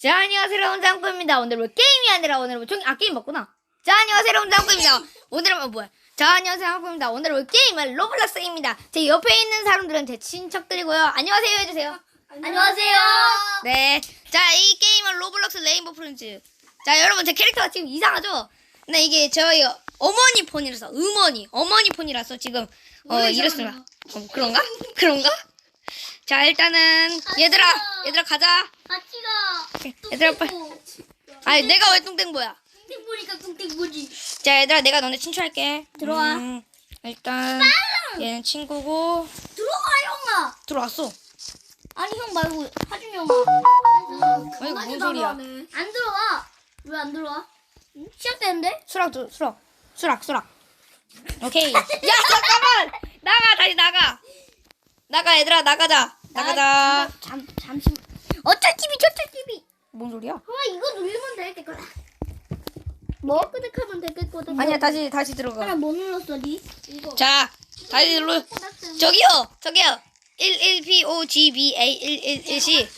자, 안녕하세요, 여러분, 짱구입니다. 오늘은 게임이 아니라 오늘은 종, 아, 게임 맞구나. 자, 안녕하세요, 여러분, 짱구입니다. 오늘은, 어, 뭐야. 자, 안녕하세요, 짱구입니다. 오늘은 게임은 로블록스입니다. 제 옆에 있는 사람들은 제 친척들이고요. 안녕하세요, 해주세요. 안녕하세요. 네. 자, 이 게임은 로블록스 레인보우 프린즈. 자, 여러분, 제 캐릭터가 지금 이상하죠? 근데 이게 저희 어머니 폰이라서, 어머니, 어머니 폰이라서 지금, 어, 이랬습니다. 어, 그런가? 그런가? 자, 일단은, 얘들아, 얘들아, 가자. 같이 가. 얘들아, 빨리. 아니, 내가 왜 뚱땡보야? 뚱땡보니까 뚱땡보지. 자, 얘들아, 내가 너네 친추할게. 들어와. 음, 일단, 얘는 친구고, 들어가 형아. 들어왔어. 아니 형 말고 하준 형아. 아니, 뭔 소리야. 안 들어와. 왜 안 들어와? 응? 시작되는데? 수락, 두- 수락, 수락, 수락. 오케이. 야, 잠깐만! 나가, 다시 나가! 나가, 얘들아, 나가자. 나가자. 잠 잠시. 어쩔 TV 저쩔 TV. 뭔 소리야? 아 이거 누르면 될 거다. 뭐? 끄덕하면 될 거다. 아니야, 다시, 다시 들어가. 하나 뭐 눌렀어 니? 이거. 자, 다시 눌러. 저기요, 저기요. 11POGBA111C.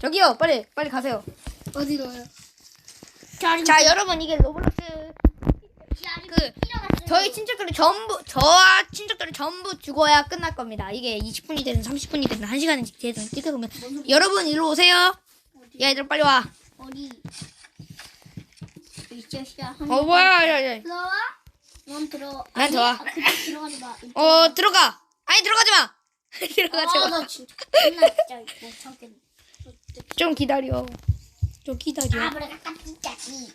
저기요, 빨리, 빨리 가세요. 어디로요? 자, 여러분, 이게 로블록스. 그, 저희 친척들이 전부, 저와 친척들이 전부 죽어야 끝날 겁니다. 이게 20분이 되든 30분이 되든 1시간이 되든 찍다 보면. 여러분, 일로 오세요. 야, 얘들아, 빨리 와. 어디? 어, 뭐야, 야, 야. 들어와? 넌 들어. 난 들어와. 아, 그쪽 들어가지 마. 어, 들어가. 아니, 들어가지 마. 들어가지 아, 마. 나 진짜 맨날 진짜 못 참겠네. 좀 기다려. 좀 기다려. 아브라카타 진짜지.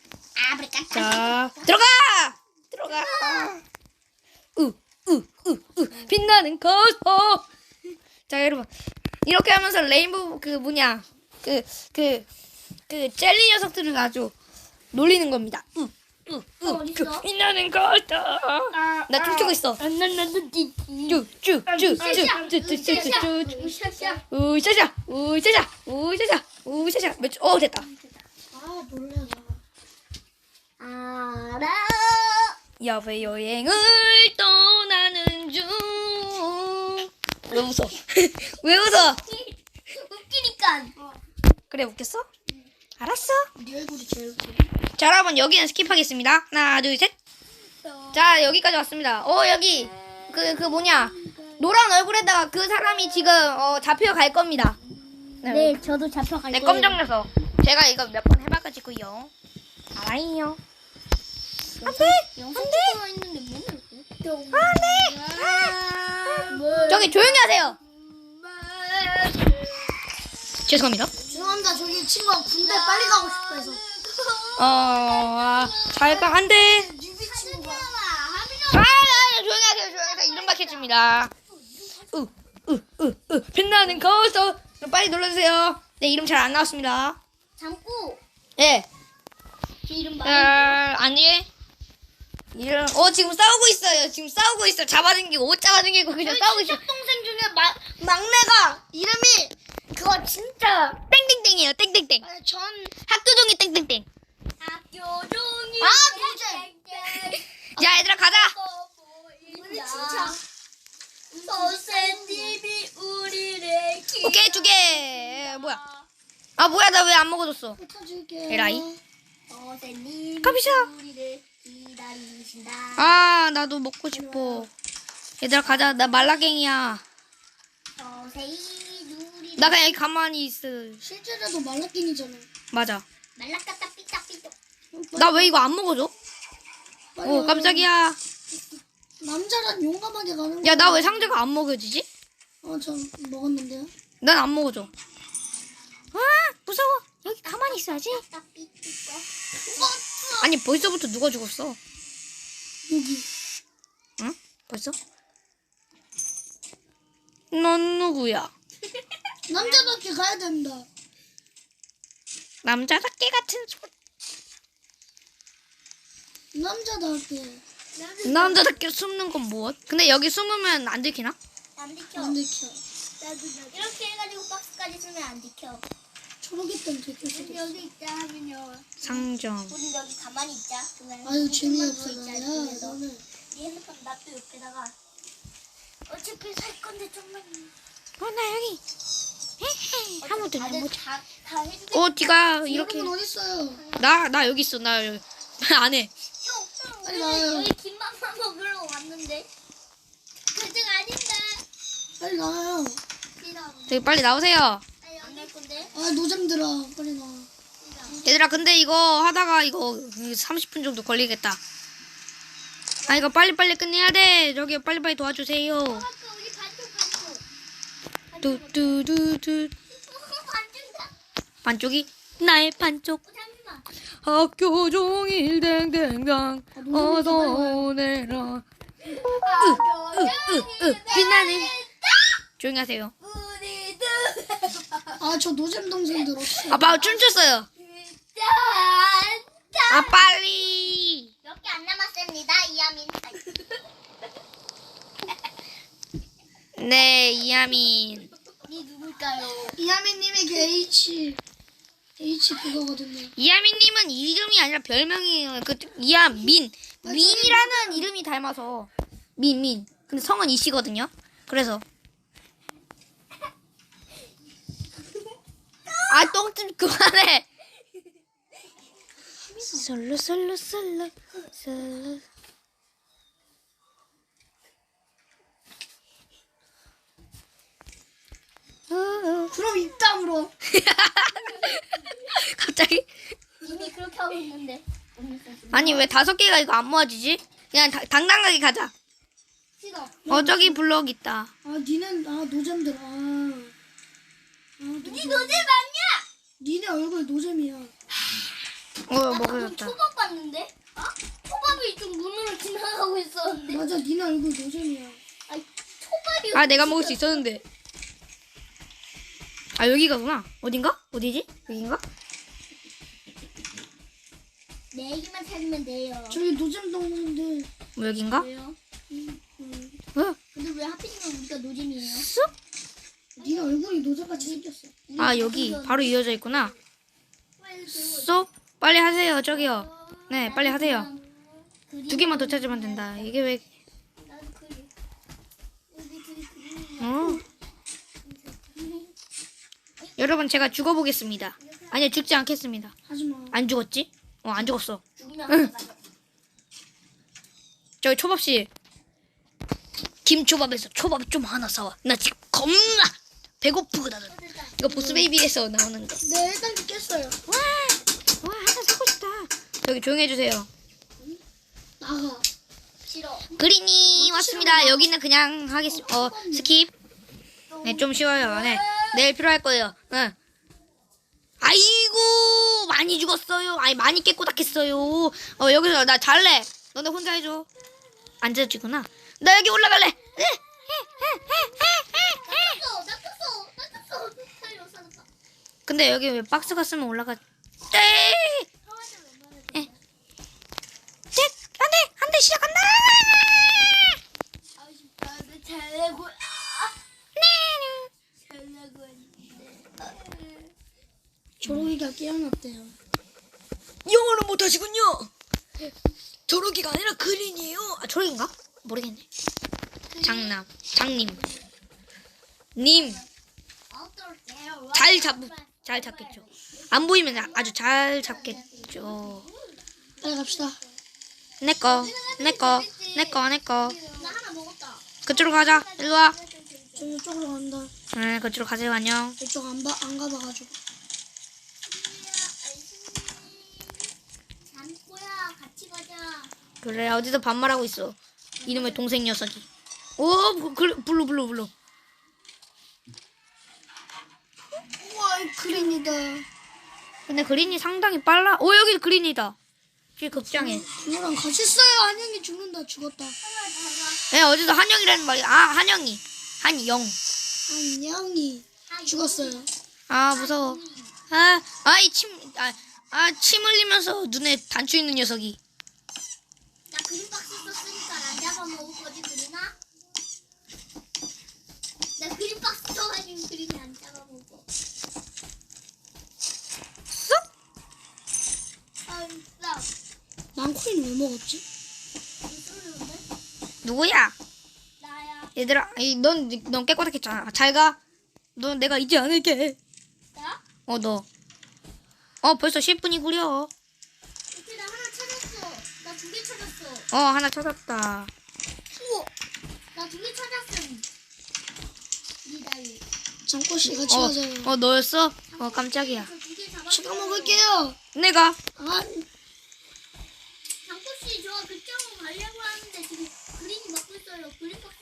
아브라카타. 자, 들어가! 들어가. 우우우우 빛나는 거소. 자 여러분 이렇게 하면서 레인보우 그 뭐냐 그 그그 젤리 녀석들을 아주 놀리는 겁니다. 우. 어, 그 빛나는 거다. 아, 나 아. 춤추고 있어. 아, 쭈쭈쭈쭈쭈쭈쭈. 우샤샤. 아, 우샤샤. 우샤샤. 우샤샤. 우샤샤. 몇 주? 어 됐다. 아 놀래라. 알아. 야외 여행을 떠나는 중. 왜 웃어? 왜 웃어? 웃기니까. 그래 웃겼어? 알았어. 네 얼굴이 제일 웃겨. 자 여러분 여기는 스킵하겠습니다. 하나 둘 셋. 자 여기까지 왔습니다. 어 여기 그그 뭐냐 노란 얼굴에다가 그 사람이 지금 어, 잡혀갈 겁니다. 네, 저도 잡혀갈 네 거예요. 깜짝 놀라서 제가 이거 몇 번 해봐가지고요. 알아요. 안돼 영상 찍고 있는데 뭐? 안돼. 저기 조용히 하세요. 죄송합니다. 죄송합니다. 저기 친구가 군대 빨리 가고 싶어 해서. 어, 아, 잘가, 안 돼. 뉴비 친구가. 아, 아, 조용히 하세요, 조용히 하세요. 이름 밝혀줍니다. 으, 으, 으, 으, 빛나는 거서. 그럼 빨리 눌러주세요. 네, 이름 잘 안 나왔습니다. 잠꾸. 예. 제 이름 말. 아, 아니. 이름, 어, 지금 싸우고 있어요. 지금 싸우고 있어. 잡아당기고, 옷 잡아당기고, 그냥 싸우고 있어. 동생 중에 마, 막내가 이름이 그거 진짜 땡땡땡이에요, 땡땡땡. 아, 전 학교 종이 땡땡땡. 학교 종이 아, 동생 자, 얘들아, 가자. 우리 진짜 선생님이 우리를 기 오케이, 두 개. 뭐야. 아, 뭐야, 나 왜 안 먹어줬어? 에라이. 선생님이 가비샤. 우리를 기다리신다 아, 나도 먹고 싶어. 얘들아, 가자. 나 말라갱이야. 나 그냥 가만히 있어. 실제로도 말라끼니잖아 맞아. 말라까딱 삐딱삐딱 나 왜 이거 안 먹어줘? 오, 깜짝이야. 남자란 용감하게 가는 야, 나 왜 상자가 안 먹여지지? 어전 먹었는데요 난 안 먹어줘. 아, 무서워. 여기 가만히 있어야지. 아니, 벌써부터 누가 죽었어? 여기 응? 벌써? 넌 누구야? 남자밖에 가야 된다 남자답게 같은 소리. 남자답게 남자답게 숨는 건 무엇? 근데 여기 숨으면 안 들키나? 안 지켜. 안 지켜. 이렇게 해가지고 박스까지 쓰면 안 지켜. 초록했던 지킬 수도 있어. 여기 있자 하면요. 상점. 우리 여기 가만히 있자. 아유 재미없어 나야. 너는 네 핸드폰 놔둬 옆에다가. 어차피 살 건데 좀만. 어, 나 여기. 헤헤. 아무도 다다 해주세요. 어, 디가 이렇게. 여러분 어딨어요? 나, 나 여기 있어. 나 여기. 안 해. 형, 형, 빨리 나와요. 여기 김밥만 먹으러 왔는데. 그중 아닌데. 빨리 나와요. 저기 빨리 나오세요. 아 노잼 들어. 빨리 나와. 얘들아, 근데 이거 하다가 이거 30분 정도 걸리겠다. 아, 이거 빨리빨리 끝내야 돼. 저기 빨리빨리 도와주세요. 뚜뚜뚜뚜. 반쪽이 나의 반쪽. 학교 종일 댕댕댕 어서 오네라 빛나는 조용히 하세요 우리들. 아 저 노잼 동생들 없어. 아빠 춤췄어요 짠. 아 빨리 몇 개 안 남았습니다, 이하민. 네 이하민 이 누굴까요? 이하민님이 그 H H 그거거든요. 이하민님은 이름이 아니라 별명이에요 그 이하민 민이라는 이름이 닮아서 민민 근데 성은 이씨거든요 그래서 아 똥좀 그만해 솔로 솔로 솔로 솔로 그럼 입담으로. 갑자기 이미 그렇게 하고 있는데. 아니 왜 다섯 개가 이거 안 모아지지? 그냥 다- 당당하게 가자. 싫어. 어 저기 블럭 있다. 아 니는 아 노잼들. 아. 아니 노잼. 노잼 아 니네 얼굴 노잼이야. 어나 방금 먹어졌다. 초밥 봤는데? 어? 초밥이 좀 눈으로 지나가고 있었는데. 맞아 니네 얼굴 노잼이야. 아니, 초밥이. 아 내가 먹을 수 있었는데. 아 여기가구나. 어딘가? 어디지? 여긴가? 내 얘기만 찾으면 돼요. 저기 노잼 동생들. 뭐 여긴가? 왜요? 어? 근데 왜 하필이면 우리가 노잼이에요? 쑥? 니네 얼굴이 노잼같이 생겼어. 아 여기 바로 이어져 있구나. 쏙 빨리 하세요 저기요. 네 빨리 하세요. 두 개만 더 찾으면 된다. 이게 왜? 어. 여러분 제가 죽어보겠습니다. 아니요 죽지 않겠습니다. 안 죽었지? 어 안 죽었어. 응. 저기 초밥씨 김초밥에서 초밥 좀 하나 사와 나 지금 겁나 배고프거든 이거 보스베이비에서 나오는 네 일단 죽겠어요. 거와 하나 사고 싶다. 저기 조용히 해주세요. 나가. 싫어. 그린이 왔습니다. 여기는 그냥 하겠습니다 어 스킵. 네 좀 쉬워요. 네 내일 필요할 거예요. 네. 아이고 많이 죽었어요. 아니 많이 깨꼬닥했어요. 어 여기서 나 잘래. 너네 혼자 해줘. 앉아지구나. 나 여기 올라갈래. 떴어, 나 떴어, 나 떴어. 살려, 살았다. 근데 여기 왜 박스가 쓰면 올라가? 네. 에. 셋, 안 돼, 안 돼, 시작한다. 아쉽다, 내 잘내고. 아, 네. 잘내고 했는데. 조롱이가 깨어났대요. 영어를 못 하시군요. 조르기가 아니라 그린이에요. 아, 조르기인가? 모르겠네. 장남, 장님, 님? 잘 잡, 잘 잡겠죠. 안 보이면 아주 잘 잡겠죠. 빨리 갑시다. 내 거, 내 거, 내 거, 내 거. 나 하나 먹었다. 그쪽으로 가자. 일로 와. 저 이쪽으로 간다. 네, 그쪽으로 가세요. 안녕. 이쪽 안, 봐, 안 가봐가지고. 그래 어디서 반말하고 있어 이놈의 동생 녀석이 오 그, 그, 블루 블루 블루 우와 이 그린이다. 근데 그린이 상당히 빨라 오 여기 그린이다 길 극장에 누구랑 같이 써요. 한영이 죽는다. 죽었다. 네 어디서 한영이라는 말이 아 한영이 한영 한영이 죽었어요. 아 무서워 아 아이 침 아 아 침 흘리면서 눈에 단추 있는 녀석이 나 그린 박스 썼으니까 안 잡아먹을 거지, 그리나? 나 그린 박스 써가지고 그린이 안 잡아먹어. 쏙 아, 코인 왜 먹었지? 누구야 나야. 얘들아 넌넌 깨끗했잖아 잘 가 넌 내가 잊지 않을게 나? 어 너 어 벌써 10분이구려. 이렇게 나 하나 찾았어. 나 두 개 찾았어. 어 하나 찾았다. 우와. 나 두 개 찾았어. 니다이. 같이 어, 가자요. 어 너였어? 어 깜짝이야. 잡았어. 제가 먹을게요. 내가 아, 장꽃씨 저 그쪽으로 가려고 하는데 지금 그린이 먹고 있어요. 그린 먹고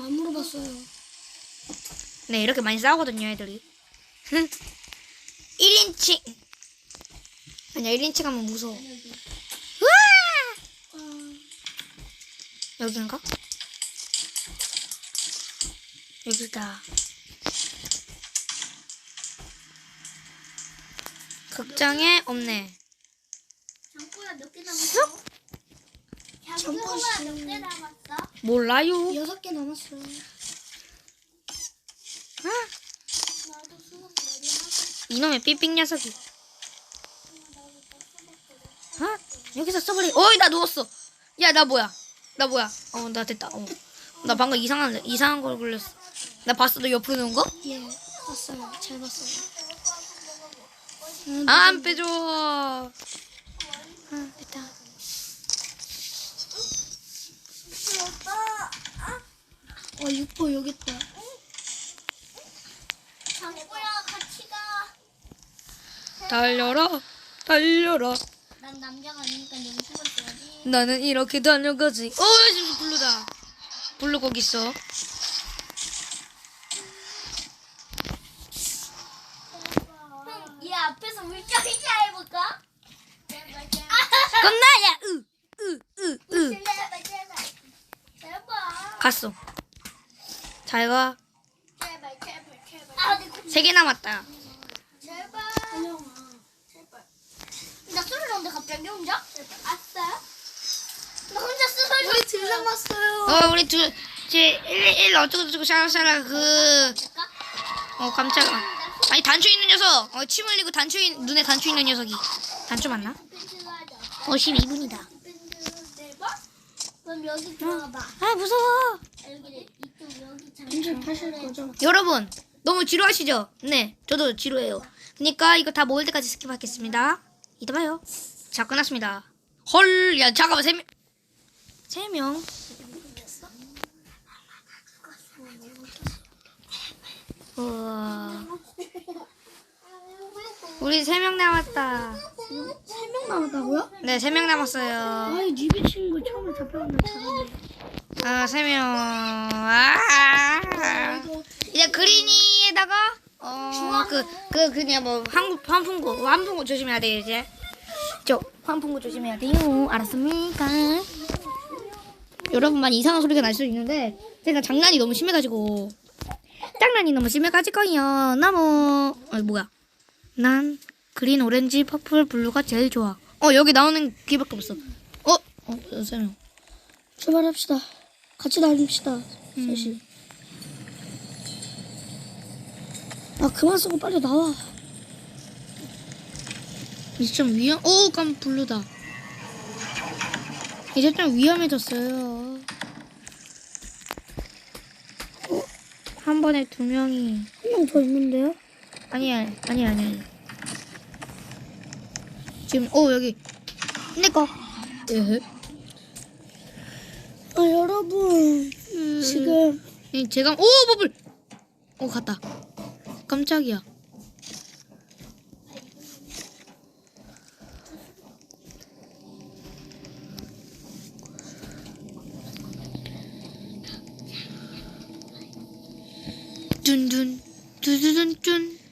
안 물어봤어요. 네 이렇게 많이 싸우거든요 애들이. 1인칭 아니야 1인칭 하면 무서워. 우와! 아, 여긴가? 여기다. 극장에 없네. 장꼬야 몇개 남았어? 장꼬야 몇개 남았어? 몰라요. 여섯 개 남았어요. 아, 나도 수박 머리 하고 이놈의 삐삐 녀석이. 아, 여기서 써버리. 어이 나 누웠어. 야 나 뭐야? 나 뭐야? 어 나 됐다. 어. 나 방금 이상한 이상한 걸 걸렸어. 나 봤어 너 옆으로 놓은 거? 예, 봤어요. 잘 봤어요. 아, 안 빼줘. 아, 됐다. 어, 6보 여기 있다. 장꼬야 같이 가. 달려라, 달려라. 난 남자가 아니니까 여기 숨었어야지. 나는 이렇게 달려가지. 어, 지금 블루다. 블루 거기 있어. 형, 얘 앞에서 물장이자 해볼까? 그럼 나야. 으, 으, 으, 으. 제발 제발 제발 갔어. 잘 가. 제발 제발 제발 아 근데 세개 남았다. 제발 제발 나 쓰러졌는데 갑자기 혼자? 제발 아싸 나 혼자 쓰러졌어 우리 둘 남았어요. 어, 우리 둘, 제, 일, 일, 어쩌고 저쩌고 샤라샤라, 그, 어, 깜짝아. 아니, 단추 있는 녀석. 어, 침 흘리고 단추, 있, 눈에 단추 있는 녀석이. 단추 맞나? 어, 12분이다. 그럼 여기 들어가봐 아, 무서워. 여기 이쪽 여기 잠깐 이제 파실 거죠? 여러분, 너무 지루하시죠? 네, 저도 지루해요. 그니까 이거 다 모을 때까지 스킵하겠습니다. 이따 봐요. 자, 끝났습니다. 헐, 야, 잠깐만, 세 명. 세 명. 우와. 우리 세 명 남았다. 3명 남았다고요? 네, 세 명 남았어요. 아이, 니비 친구 처음에 잘하네. 아, 세 명. 아. 이제 그린이에다가 어, 그, 그, 그냥 뭐, 한국, 환풍구, 환풍구 조심해야 돼요, 이제. 저, 환풍구 조심해야 돼요. 알았습니까? 여러분만 이상한 소리가 날 수도 있는데, 제가 장난이 너무 심해가지고, 장난이 너무 심해가지고요. 너무, 어, 뭐야. 난 그린, 오렌지, 퍼플, 블루가 제일 좋아. 어, 여기 나오는 귀밖에 없어. 어? 어, 세 명. 출발합시다. 같이 다닙시다. 셋이. 아, 그만 쓰고 빨리 나와. 이제 좀 위험, 오, 깜 블루다. 이제 좀 위험해졌어요. 어, 한 번에 두 명이. 한 명 더 있는데요? 아니야, 아니야, 아니야. 지금, 오, 여기. 내 거. 에헤. 아, 여러분. 지금 이 제가, 오, 버블! 오, 갔다. 깜짝이야. 둔둔, 두두둔 둔,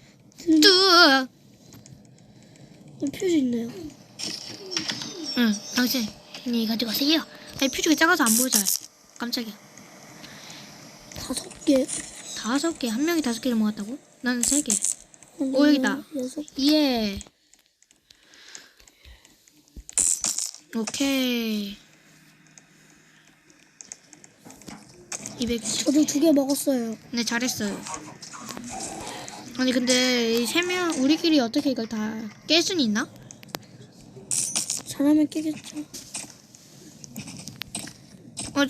뚜. 퓨즈 있네요. 응, 당신 이 가지고 가세요. 아니, 퓨즈가 작아서 안 보여져요. 깜짝이야. 다섯 개. 다섯 개, 한 명이 다섯 개를 모았다고? 나는 세 개. 한 오, 여기다. 여섯. 예. 오케이. 200. 저도 두 개 먹었어요. 네, 잘했어요. 아니, 근데 이 세 명, 우리끼리 어떻게 이걸 다 깰 수는 있나? 잘하면 깨겠죠. 어, 안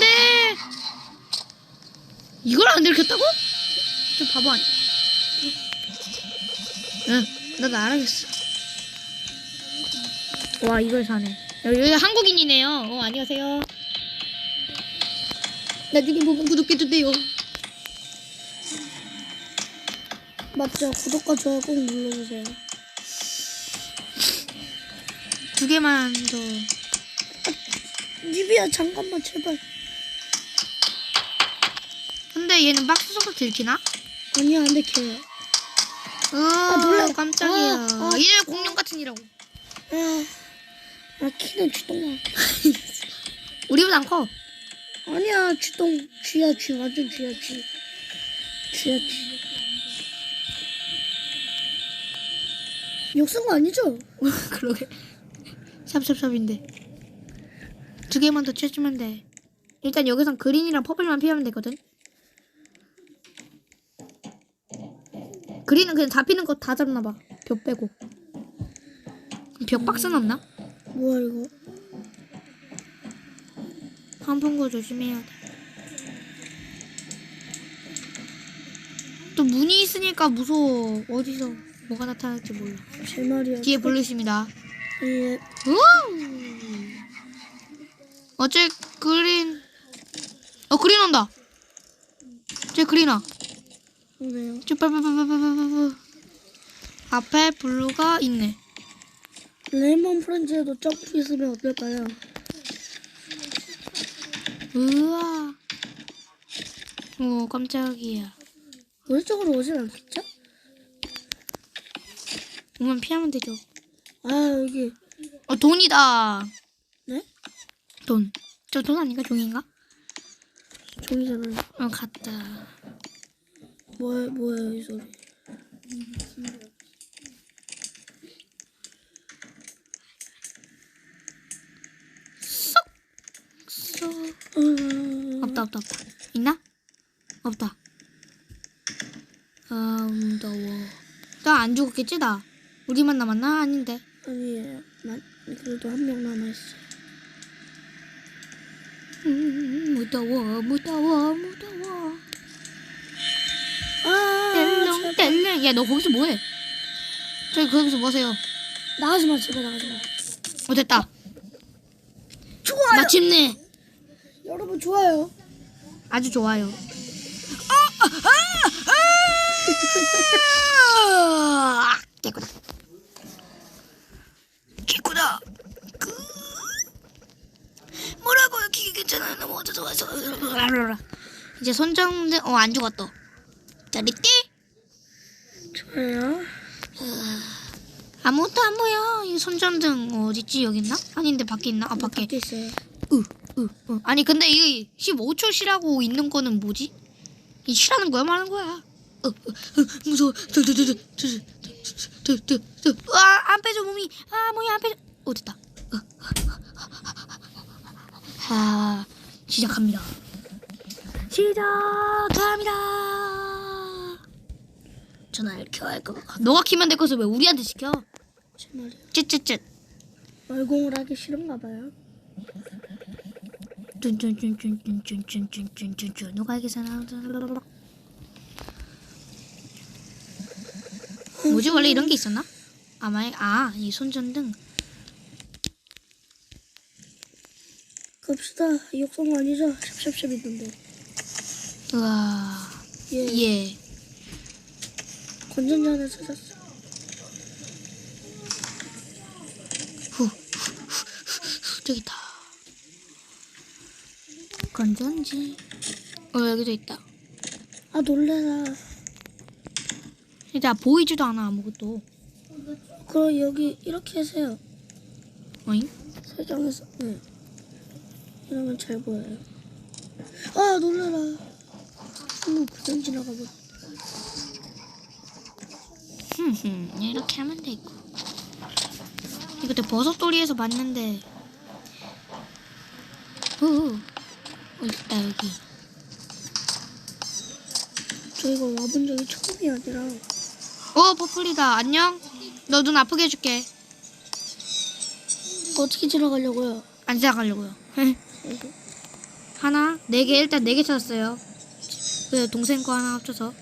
돼! 이걸 안 들켰다고? 좀 바보 아니야? 응, 나도 알아겠어. 와, 이걸 사네. 여기, 여기 한국인이네요. 어, 안녕하세요. 나중에 보면 구독해주세요. 맞죠? 구독과 좋아요 꼭 눌러주세요. 두 개만 더. 니비야 잠깐만 제발. 근데 얘는 박스 속도 들키나? 아니야 안돼 걔. 아, 놀라. 깜짝이야. 아, 아. 얘 공룡 같은 이라고. 아, 아 키는 쥐똥아. 우리보다 안 커. 아니야 쥐똥 쥐야 쥐 완전 쥐야 쥐. 쥐야 쥐. 욕쓴 거 아니죠? 그러게. 샵샵샵인데. 두 개만 더 채주면 돼. 일단 여기선 그린이랑 퍼플만 피하면 되거든. 그린은 그냥 잡히는 거 다 잡나 봐. 벽 빼고. 벽 박스는 없나? 뭐야 이거? 한번 거 조심해야 돼. 또 문이 있으니까 무서워. 어디서 뭐가 나타날지 몰라. 제 말이야. 뒤에 부르십니다. 예. 우! 어째 그린 어 그린 온다. 쟤 그린아. 저 빠바바바바바바. 앞에 블루가 있네. 레몬 프렌즈에도 점프 있으면 어떨까요? 우와. 오 깜짝이야. 우리 쪽으로 오진 않겠죠? 오면 피하면 되죠. 아 여기 어 돈이다. 네? 돈. 저 돈 아닌가 종인가? 종이잖아요. 어 갔다. 뭐야 뭐야 이 소리? 쏙. 아, 없다 없다 없다. 있나? 없다. 아 무더워. 나 안 죽었겠지 나? 우리만 남았나? 아닌데. 아니에요. 난 그래도 한 명 남아 있어. 음, 무더워 무더워 무더워. 아 뗄렁. 뗄렁. 야 너 거기서 뭐해? 저기 거기서 뭐하세요? 나가지 마 제발 나가지 마. 어 됐다. 좋아요. 마침내 여러분 좋아요. 아주 좋아요. 아, 아, 개꾸 다. 개꾸다. 그 뭐라고요? 기계 괜찮아요. 너무 어쩌서 와서. 이제 손정대 어 안 죽었어. 짜리띠 좋아요. 아무것도 안 보여. 이 손전등 어딨지 여기 있나? 아닌데 밖에 있나? 아 밖에. 밖에 있어요. 으, 으, 으. 아니 근데 이게 15초 쉬라고 있는 거는 뭐지? 이 쉬라는 거야 말하는 거야? 으, 으, 으, 무서워. 아안 빼줘 몸이. 아 몸이 안 빼줘. 어 됐다. 으. 아 시작합니다. 시작합니다. 전화를 켜야 할 거. 너가 키면 될 것을 왜 우리한테 시켜? 쯧쯧쯧. 얼공을 하기 싫은가 봐요. 쭌쭌쭌쭌쭌쭌쭌쭌쭌쭌 누가 알겠어나 뭐지 원래 이런 게 있었나? 아마 아이 손전등 갑시다. 욕성 아니죠? 샵샵샵 있는데. 우와 예. 예 건전지 하나 찾았어. 후, 후, 후, 후, 저기 있다 건전지 어 여기도 있다 아 놀래라. 진짜 보이지도 않아 아무것도 그럼 여기 이렇게 하세요. 어잉? 설정해서. 네. 이러면 잘 보여요. 아 놀래라. 오 그냥 지나가 버. 흠흠 이렇게 하면 되고 이것도 버섯돌이에서 봤는데. 오 어, 있다 여기. 저희가 와본 적이 처음이 아니라. 오 퍼플이다. 안녕. 너 눈 아프게 해줄게. 어떻게 지나가려고요? 안 지나가려고요. 하나 네 개 일단 네 개 찾았어요 네, 그 동생 거 하나 합쳐서.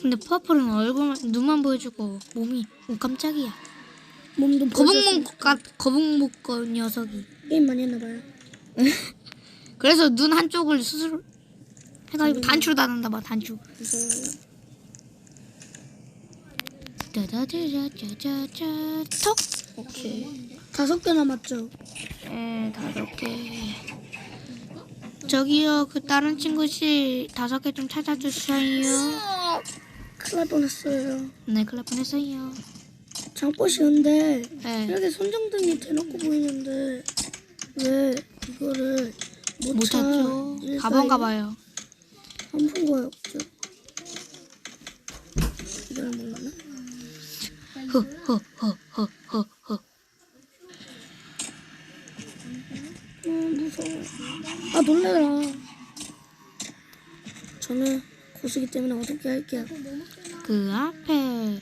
근데 퍼플은 얼굴만 눈만 보여주고 몸이 오 깜짝이야. 몸도 거북목 거북목 거 녀석이. 게임 많이 했나봐요. 그래서 눈 한쪽을 수술 해가지고 단추로 다는다봐 단추. 짜자자자자자톡 오케이 어, 다섯 개 남았죠? 예 네, 다섯 저기요 그 다른 친구 씨 다섯 개 좀 찾아주세요. 큰일 날 뻔했어요. 네 클럽 보냈어요. 장꽃이 근데 네. 이렇게 손정등이 대놓고 보이는데 왜 이거를 못, 못 차? 찾죠. 일사일? 가본가 봐요. 안 본 거예요, 없죠? 이걸 몰라나? 허허허허허허. 음, 무서워. 아, 놀래라. 저는 고수기 때문에 어떻게 할게요. 그 앞에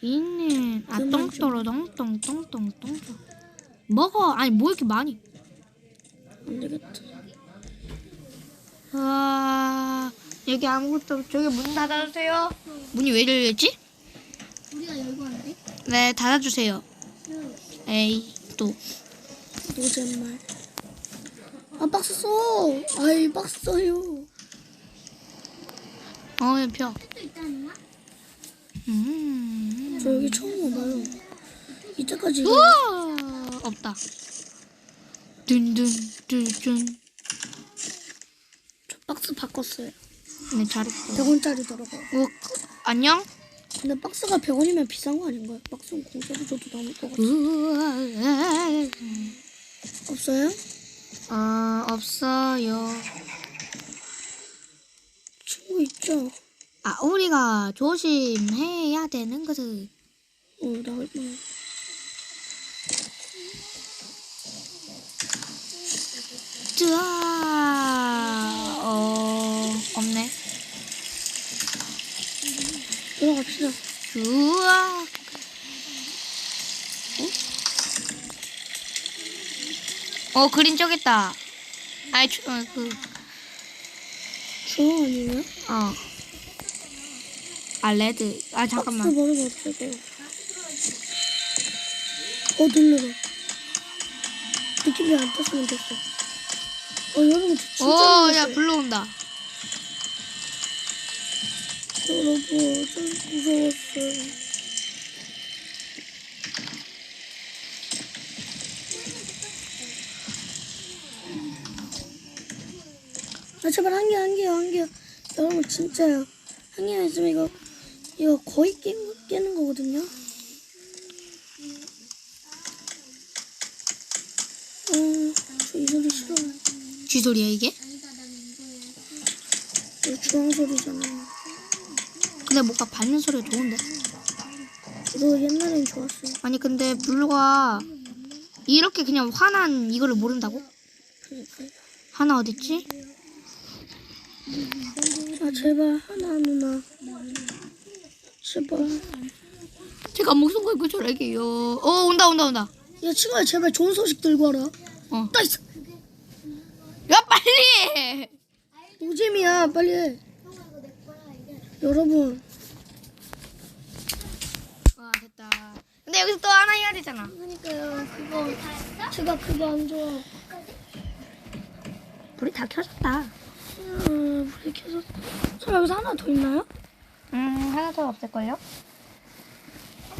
있는 아 똥또로 똥똥 똥똥 똥똥 먹어 아니 뭐 이렇게 많이 안 되겠다. 아 여기 아무것도 없- 저기 문 닫아주세요 문이 왜 열렸지? 우리가 열고 왔는데? 네 닫아주세요 에이 또 노잼말. 아, 박스 써! 아이, 박스 써요. 어, 펴. 또 있다는 거야? 음. 저 여기 처음 와봐요. 이때까지 우와! 없다. 둔둔, 둔둔. 저 박스 바꿨어요. 네, 잘했어. 100원짜리더라고요. 어, 안녕? 근데 박스가 100원이면 비싼 거 아닌가요? 박스는 공짜로 줘도 남을 것 같아. 우와. 없어요? 어, 없어요. 친구 있죠? 아, 우리가 조심해야 되는 것을. 어, 나올 뻔. 자, 어, 없네. 들어갑시다. 우와. 어? 어, 그린 적 있다. 아이, 주, 어, 그, 중앙 아니에요? 어. 아, 레드. 아, 또 잠깐만. 버리면 어떡해요? 어, 놀래라. 느낌이 안 떴으면 됐어. 어, 여러분, 저 진짜 오, 야, 놀랐어요. 불러온다. 여러분, 좀 무서웠어요. 제발 한 개, 한 개요, 한 개요. 여러분, 진짜요. 한 개만 있으면 이거, 이거 거의 깨, 깨는 거거든요. 어, 저이 소리 싫어요. 쥐소리야, 이게? 이거 주황 소리잖아요. 근데 뭔가 밟는 소리가 좋은데? 이거 옛날엔 좋았어요. 아니, 근데 블루가 이렇게 그냥 화난 이거를 모른다고? 그러니까요. 하나 어딨지? 아, 제발, 하나, 누나. 제발. 제가 목숨 걸고 저에게요. 어, 온다, 온다, 온다. 야, 친구야, 제발 좋은 소식 들고 와라. 어. 나이스! 야, 빨리 해! 노잼이야, 빨리 해. 여러분, 아, 됐다. 근데 여기서 또 하나 해야 되잖아. 그러니까요, 그거, 제가 그거 안 좋아. 불이 다 켜졌다. 음, 불이 켜서. 설마 여기서 하나 더 있나요? 음, 하나 더 없을걸요?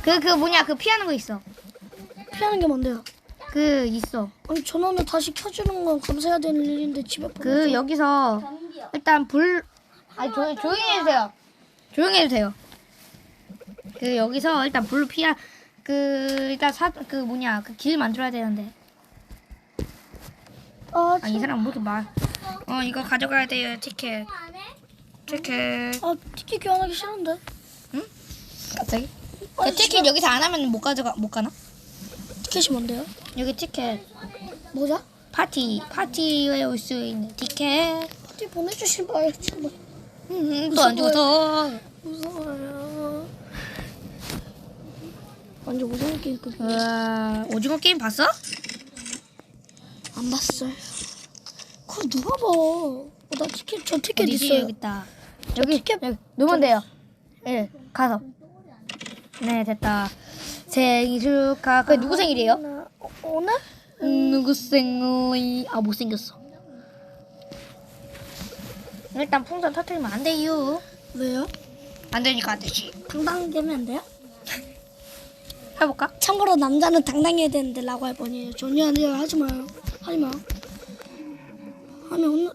그, 그 뭐냐, 그 피하는 거 있어. 피하는 게 뭔데요? 그, 있어. 아니, 전원을 다시 켜주는 건 감사해야 되는 일인데 집에 그, 여기서, 일단 불, 아니, 조, 조용히 해주세요. 조용히 해주세요. 그, 여기서 일단 불 피하, 그, 일단 사, 그 뭐냐, 그 길 만들어야 되는데. 아, 아, 이 사람 뭐 이렇게 말. 어, 이거 가져가야 돼요, 티켓. 티켓. 아, 티켓 교환하기 싫은데. 갑자기? 그 티켓 여기서 안 하면 못 가져가, 못 가나? 티켓이 뭔데요? 여기 티켓. 뭐죠? 파티, 파티에 올 수 있는 티켓. 어디 보내주시봐요, 제발. 음, 또안 죽어서. 무서워요. 완전 무서운 게임 끝. 우와, 오징어 게임 봤어? 안 봤어요. 그거 누가 봐? 어, 나 티켓 저 티켓 어디지? 있어요. 여기 있다. 여기, 티켓 여기. 누면 돼요. 예, 가서. 네, 됐다. 생일 축하. 그게 누구 생일이에요? 나 어, 오늘? 음, 누구 생일이? 아, 못생겼어. 일단 풍선 터트리면 안 돼요. 왜요? 안 되니까 안 되지. 당당하면 안 돼요? 해볼까? 참고로 남자는 당당해야 되는데 라고 할 뻔이에요. 전혀 안 돼요. 하지 마요. 하지 마. 하면 혼나.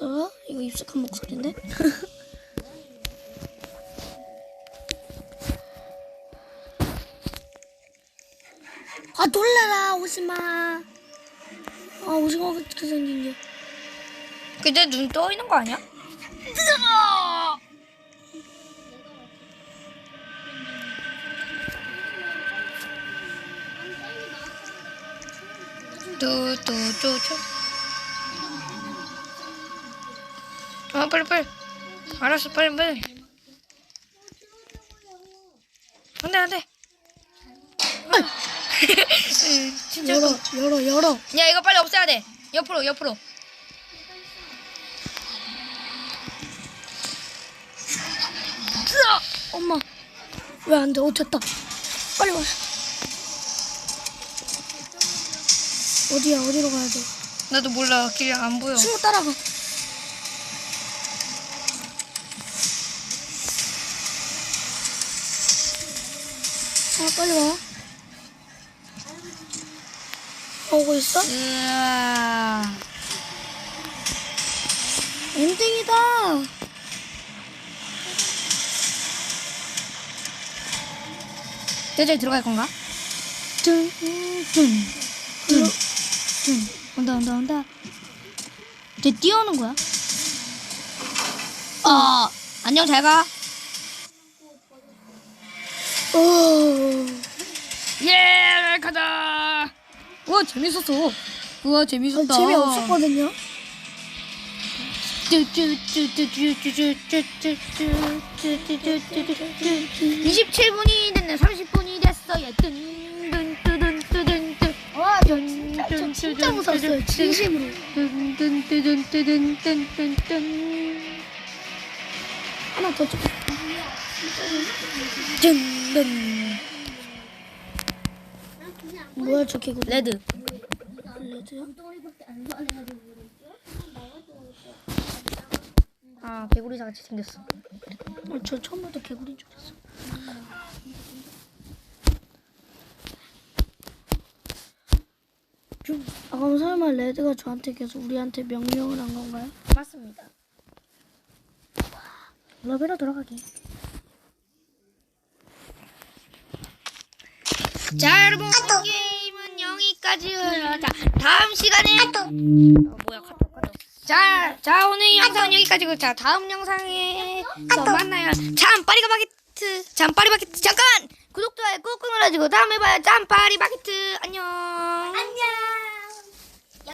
어? 이거 입숙한 목소리인데? 아 놀래라 오지마. 아 오징어 같게 생긴 게. 근데 눈 떠 있는 거 아니야? 뚜뚜뚜뚜 아 빨리 빨리 알았어 빨리 빨리 안돼 안돼 진짜 열어 열어 열어. 야 이거 빨리 없애야 돼 옆으로 옆으로 으아! 엄마 왜 안 돼? 어 됐다. 빨리 와. 어디야 어디로 가야 돼? 나도 몰라 길이 안 보여 친구 따라가. 빨리 와. 오고 있어? 으아 엔딩이다. 저기 들어갈 건가? 뚱뚱 뚱 온다 온다 온다 쟤 뛰어오는 거야? 어 안녕 잘가 오. 예 가자 우와 재밌었어 우와 재밌었다 재미 없었거든요. 27분이 됐네 30분이 됐어요 뜬뜬뜨든뜨든뜨 와, 저 진짜, 저 진짜 무서웠어요. 진심으로. 뜬뜬뜨든뜨든뜨든뜨든 하나 더 줘. 뜬 뜬 뭐야 저 개구? 레드 레드야? 아 개구리사 같이 생겼어 어, 저 처음부터 개구리인 줄 알았어. 좀, 아, 그럼 설마 레드가 저한테 계속 우리한테 명령을 한 건가요? 맞습니다 러베로 돌아가기 자 여러분 오늘 게임은 여기까지예요. 자 다음 시간에. 어, 뭐야 카톡 카톡 자, 자 오늘 영상은 여기까지고. 자 다음 영상에 또 만나요. 참 파리바게트 참 파리 바게트. 잠깐! 구독 좋아요 꾹꾹 눌러주고 다음에 봐요. 참 파리 바게트. 안녕. 안녕.